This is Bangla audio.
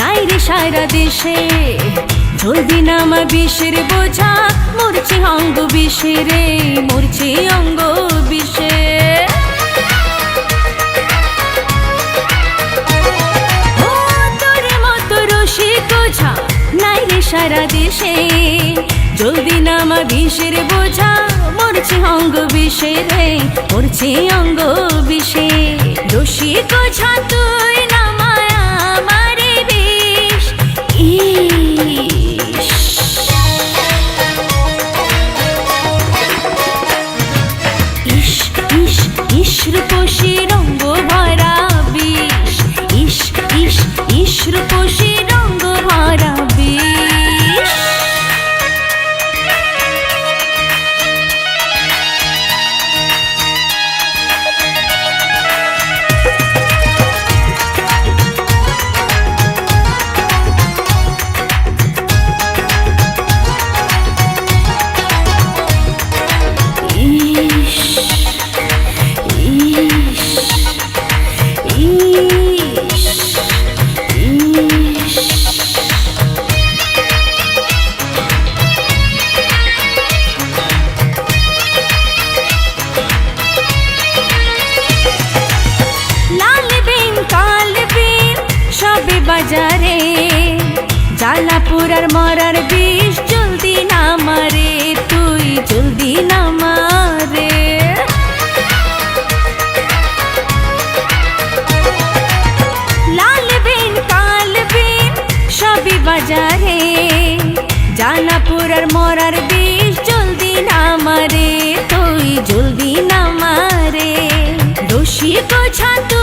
নাই রে সারা দেশে। জলদি নামা বিষের বোঝা, মরছে অঙ্গ বিষে রে মরছে অঙ্গ বিষে। নাই রে সারা দেশে। জলদি নামা বিষের বোঝা, মরছে অঙ্গ বিষে রে মরছে অঙ্গ বিষে। রসিক ঝা তুই রঙ্গ ভরা বিষ। ইস ইস ইস বাজারে, জালাপুরার মরার বিষ জলদি না মারে তুই জলদি না মারে লাল বিন কাল বিন সবে বাজারে, জালাপুরার মরার বিষ জলদি না মারে তুই জলদি না মারে দোষী গোছা তুই